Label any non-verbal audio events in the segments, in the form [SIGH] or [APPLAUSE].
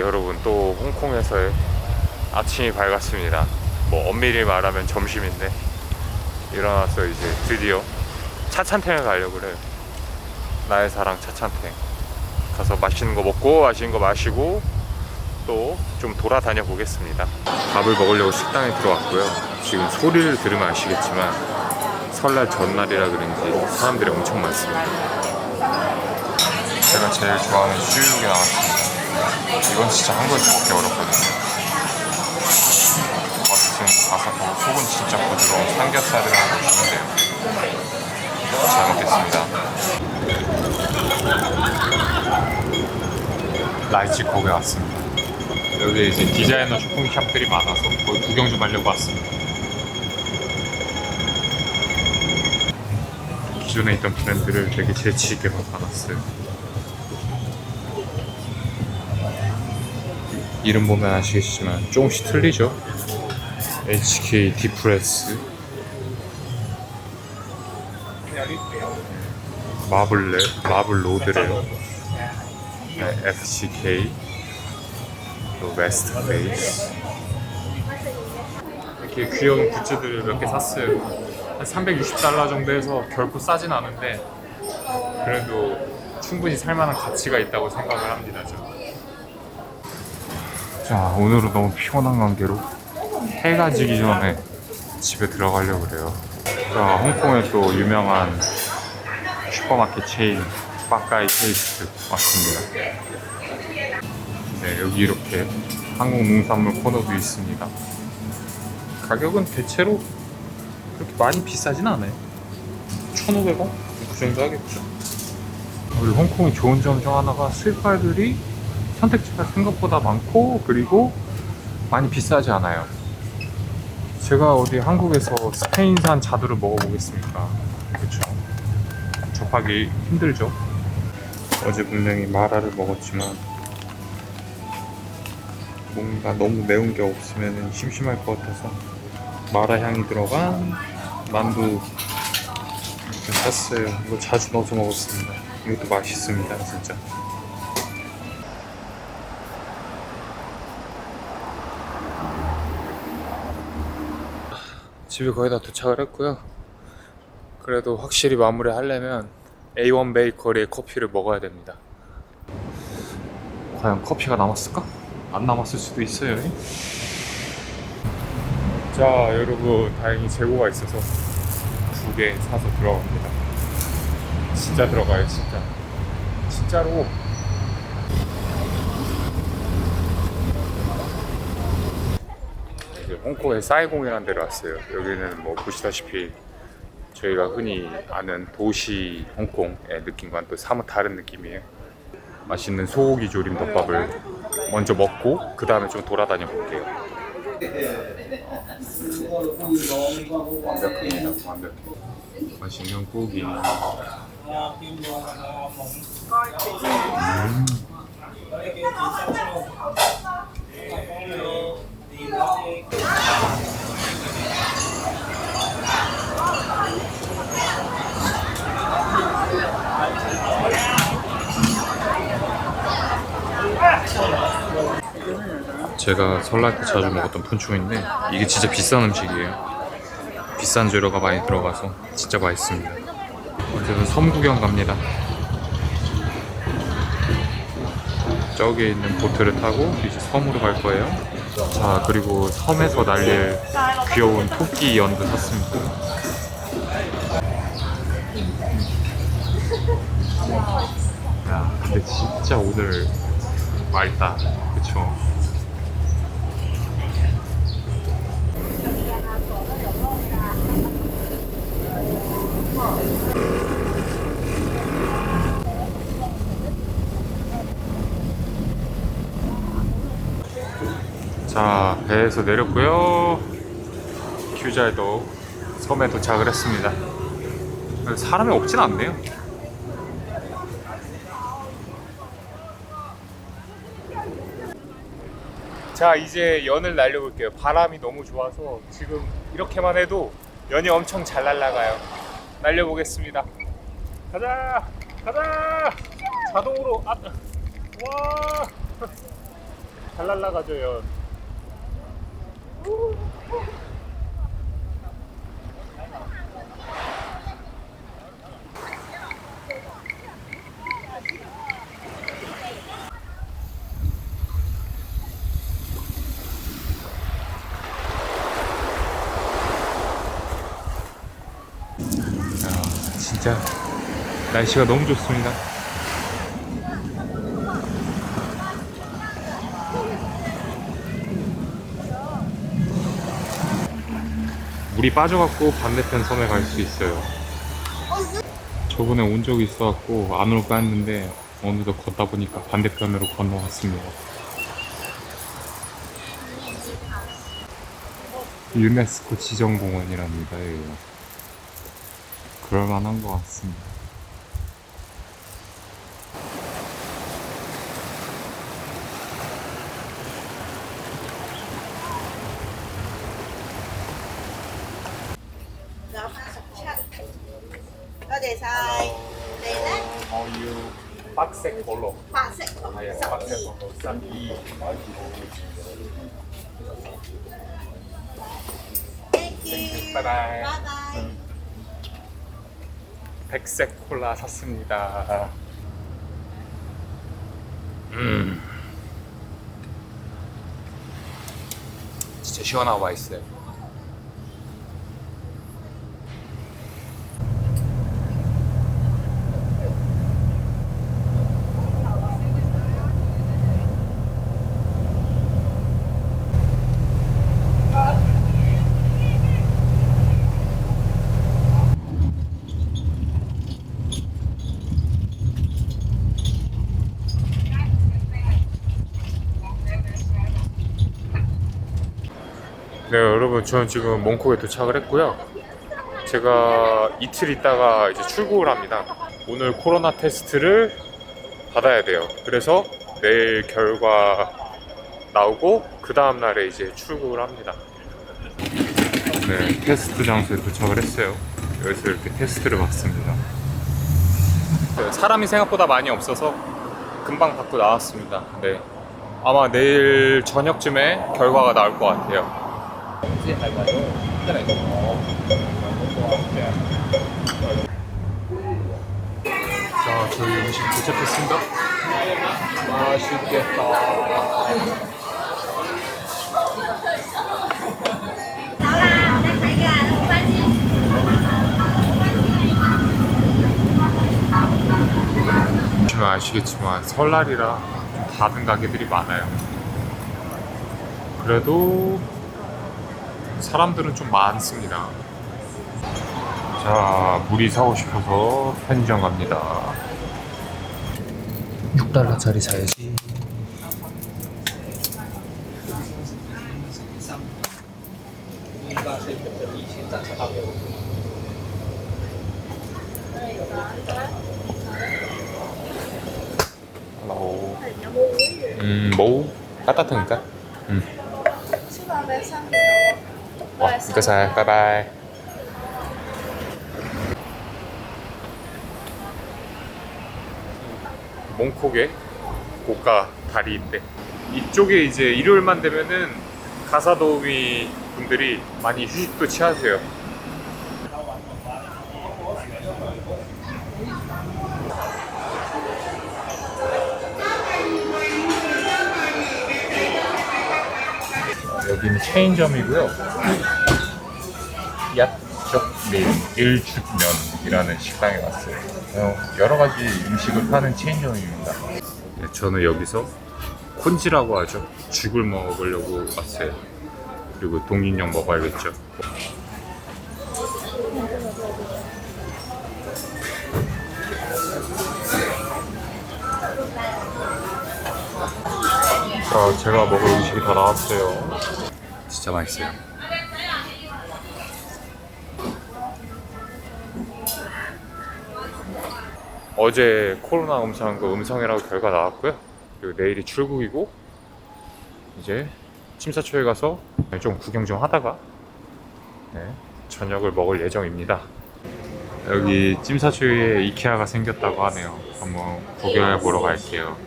네 여러분 또 홍콩에서의 아침이 밝았습니다. 뭐 엄밀히 말하면 점심인데 일어나서 이제 드디어 차찬탱을 가려고 그래요. 나의 사랑 차찬탱. 가서 맛있는 거 먹고 맛있는 거 마시고 또 좀 돌아다녀 보겠습니다. 밥을 먹으려고 식당에 들어왔고요. 지금 소리를 들으면 아시겠지만 설날 전날이라 그런지 사람들이 엄청 많습니다. 제가 제일 좋아하는 수육이 나왔습니다 이건 진짜 한국에서 먹기 어렵거든요. 겉은 바삭하고 속은 진짜 부드러운 삼겹살이라고 보시면 돼요. 잘 먹겠습니다. 라이치 컵에 왔습니다. 여기 이제 디자이너 쇼핑샵들이 많아서 거기 구경 좀 하려고 왔습니다. 기존에 있던 브랜드를 되게 재치 있게 바꿔놨어요 이름 보면 아시겠지만 조금씩 틀리죠? HK 디프레스 마블레 마블 로드래요. 네, FCK 또 웨스트 페이스 이렇게 귀여운 굿즈들을 몇 개 샀어요. 한 360달러 정도 해서 결코 싸진 않은데 그래도 충분히 살만한 가치가 있다고 생각을 합니다 저는 자 오늘은 너무 피곤한 관계로 해가 지기 전에 집에 들어가려고 그래요. 자 홍콩의 또 유명한 슈퍼마켓 체인 빠까이 테이스트 왔습니다. 네 여기 이렇게 한국 농산물 코너도 있습니다. 가격은 대체로 그렇게 많이 비싸진 않아요. 1,500원? 그 정도 하겠죠? 우리 홍콩이 좋은 점 중 하나가 수입가들이 선택지가 생각보다 많고 그리고 많이 비싸지 않아요. 제가 어디 한국에서 스페인산 자두를 먹어보겠습니까? 그렇죠. 접하기 힘들죠. 어제 분명히 마라를 먹었지만 뭔가 너무 매운 게 없으면 심심할 것 같아서 마라 향이 들어간 만두 샀어요. 이거 자주 넣어서 먹었습니다. 이것도 맛있습니다, 진짜. 집에 거의 다 도착을 했고요. 그래도 확실히 마무리 하려면 A1 베이커리의 커피를 먹어야 됩니다. 과연 커피가 남았을까? 안 남았을 수도 있어요. 자, 여러분, 다행히 재고가 있어서 두 개 사서 들어갑니다. 진짜 들어가요, 진짜. 진짜로. 이제 홍콩의 사이공이라는 데를 왔어요. 여기는 뭐 보시다시피 저희가 흔히 아는 도시 홍콩의 느낌과는 또 사뭇 다른 느낌이에요. 맛있는 소고기 조림 덮밥을 먼저 먹고 그 다음에 좀 돌아다녀 볼게요. 완벽합니다. 완벽해. 맛있는 고기. 음. 제가 설날 때 자주 먹었던 푼충인데 이게 진짜 비싼 음식이에요. 비싼 재료가 많이 들어가서 진짜 맛있습니다. 어쨌든 섬 구경 갑니다. 저기에 있는 보트를 타고 이제 섬으로 갈 거예요. 자 그리고 섬에서 날릴 귀여운 토끼 연도 샀습니다. 야 근데 진짜 오늘 맑다. 그쵸? 자, 배에서 내렸고요. 큐자에도 섬에 도착을 했습니다. 사람이 없진 않네요. 자, 이제 연을 날려볼게요. 바람이 너무 좋아서 지금 이렇게만 해도 연이 엄청 잘 날아가요. 날려보겠습니다. 가자! 가자! 자동으로, 아, 와! [LAUGHS] 잘 날라가줘요. 아, 진짜 날씨가 너무 좋습니다. 물이 빠져갖고 반대편 섬에 갈 수 있어요. 저번에 온 적이 있어갖고 안 올까 했는데 어느덧 걷다 보니까 반대편으로 건너왔습니다. 유네스코 지정공원이랍니다. 여기가. 그럴만한 것 같습니다. Có đề sai đề đấy 어유 빡색 볼로. hoa sẽ có 아예 sắc 빡색 gì 볼로 쌈이. thank you 바이바이. bye bye 백색 콜라 샀습니다. 음. 진짜 시원하고 맛있어요. 네, 여러분, 저는 지금 몽콕에 도착을 했고요. 제가 이틀 있다가 이제 출국을 합니다. 오늘 코로나 테스트를 받아야 돼요. 그래서 내일 결과 나오고 그 다음 날에 이제 출국을 합니다. 네, 테스트 장소에 도착을 했어요. 여기서 이렇게 테스트를 받습니다. 네, 사람이 생각보다 많이 없어서 금방 받고 나왔습니다. 네. 아마 내일 저녁쯤에 결과가 나올 것 같아요. 자, 저희 음식 도착했습니다. 맛있겠다. 보시면 아시겠지만 설날이라 좀 닫은 가게들이 많아요. 그래도 사람들은 좀 많습니다. 자, 물이 사고 싶어서 편의점 갑니다. 6달러짜리 사야지. 헬로. 음, 뭐 따뜻하니까. 음. 와, 이거 사. 바이바이. 몽콕의 고가 다리인데 이쪽에 이제 일요일만 되면은 가사도우미 분들이 많이 휴식도 취하세요. 여기는 체인점이고요. 얏적밀 일죽면이라는 식당에 왔어요. 어, 여러 가지 음식을 파는 체인점입니다. 네, 저는 여기서 콘지라고 하죠. 죽을 먹으려고 왔어요. 그리고 동인형 먹어야겠죠. 자, 제가 먹을 음식이 다 나왔어요. 진짜 맛있어요. 어제 코로나 음성한 거 음성이라고 결과 나왔고요. 그리고 내일이 출국이고 이제 침사초에 가서 좀 구경 좀 하다가 네, 저녁을 먹을 예정입니다. 여기 찜사초에 이케아가 생겼다고 하네요. 한번 구경해 보러 갈게요.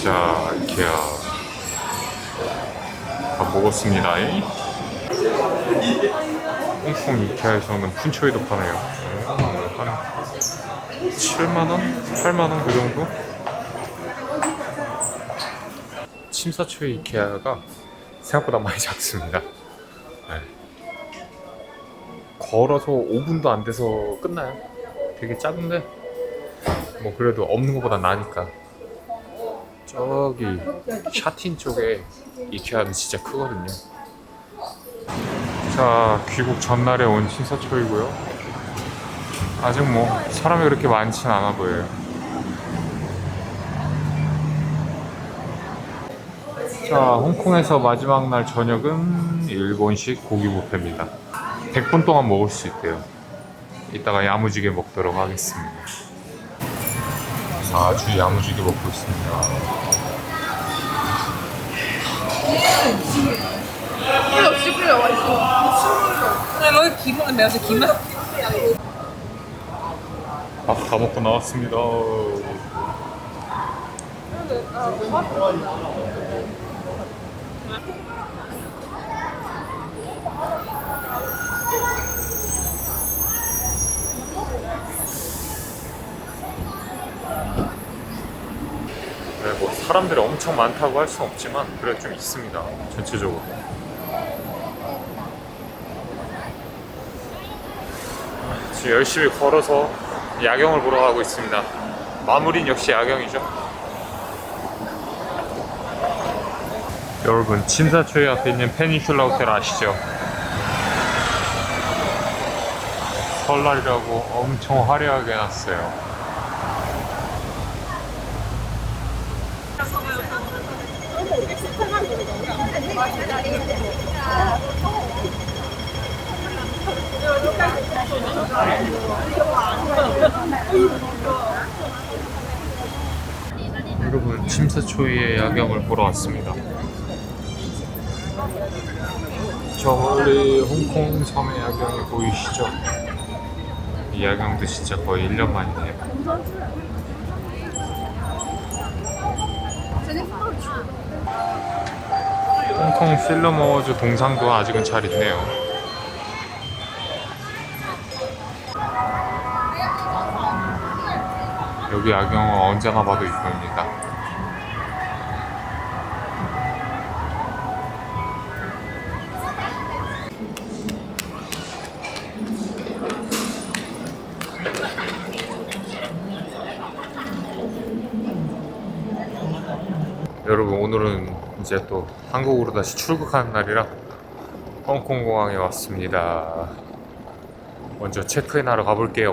자, 이케아. 먹었습니다. 홍콩 이케아에서는 푼초이도 파네요. 음, 한 7만원? 8만원 그 정도? 침사초이 이케아가 생각보다 많이 작습니다. 네. 걸어서 5분도 안 돼서 끝나요. 되게 작은데 뭐 그래도 없는 것보다 나니까. 저기 샤틴 쪽에 이케아는 진짜 크거든요. 자 귀국 전날에 온 신사초이고요. 아직 뭐 사람이 그렇게 많진 않아 보여요. 자 홍콩에서 마지막 날 저녁은 일본식 고기 뷔페입니다. 100분 동안 먹을 수 있대요. 이따가 야무지게 먹도록 하겠습니다. 아주 야무지게 먹고 있습니다. 필요 없이 필요 맛있어. 나 여기 기분은 매워서 기분. 밥다 먹고 나왔습니다. 네, 뭐 사람들이 엄청 많다고 할 수는 없지만 그래도 좀 있습니다. 전체적으로. 지금 열심히 걸어서 야경을 보러 가고 있습니다. 마무리는 역시 야경이죠. 여러분, 침사초이 앞에 있는 페니슐라 호텔 아시죠? 설날이라고 엄청 화려하게 해놨어요. 여러분, 침사초이의 야경을 보러 왔습니다. 저 멀리 홍콩 섬의 야경이 보이시죠? 이 야경도 진짜 거의 1년 만이에요. 홍콩 어워즈 동상도 아직은 잘 있네요. 여기 야경은 언제나 봐도 이쁩니다. 여러분 오늘은 이제 또 한국으로 다시 출국하는 날이라 홍콩 공항에 왔습니다. 먼저 체크인하러 가볼게요.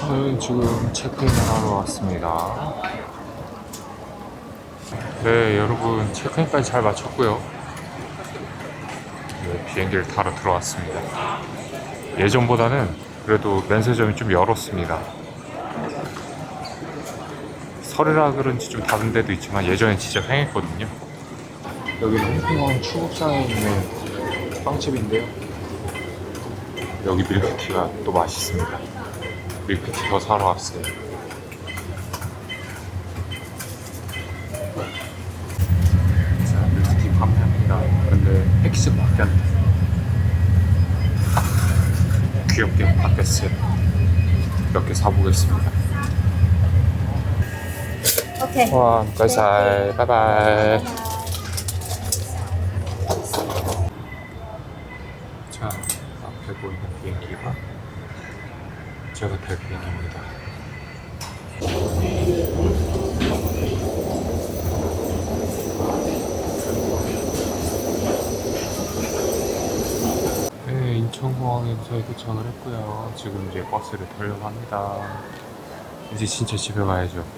저는 지금 체크인하러 왔습니다. 네, 여러분 체크인까지 잘 마쳤고요. 네, 비행기를 타러 들어왔습니다. 예전보다는 그래도 면세점이 좀 열었습니다. 설이라 그런지 좀 다른 데도 있지만 예전엔 진짜 횡했거든요. 여기는 홍콩항 출국장에 있는 빵집인데요. 여기 밀크티가 또 맛있습니다. 밀크티 더 사러 왔어요. 자, 밀크티 판매합니다. 근데 패키지밖에 안 돼. 귀엽게 바뀌었어요. 몇 개 사보겠습니다. Ok. 와, 감사합니다. 바이바이. 자, 앞에 보이는 비행기가 제가 탈 비행기입니다. 네, 인천공항에 저희 도착을 했고요. 지금 이제 버스를 타려고 합니다. 이제 진짜 집에 가야죠.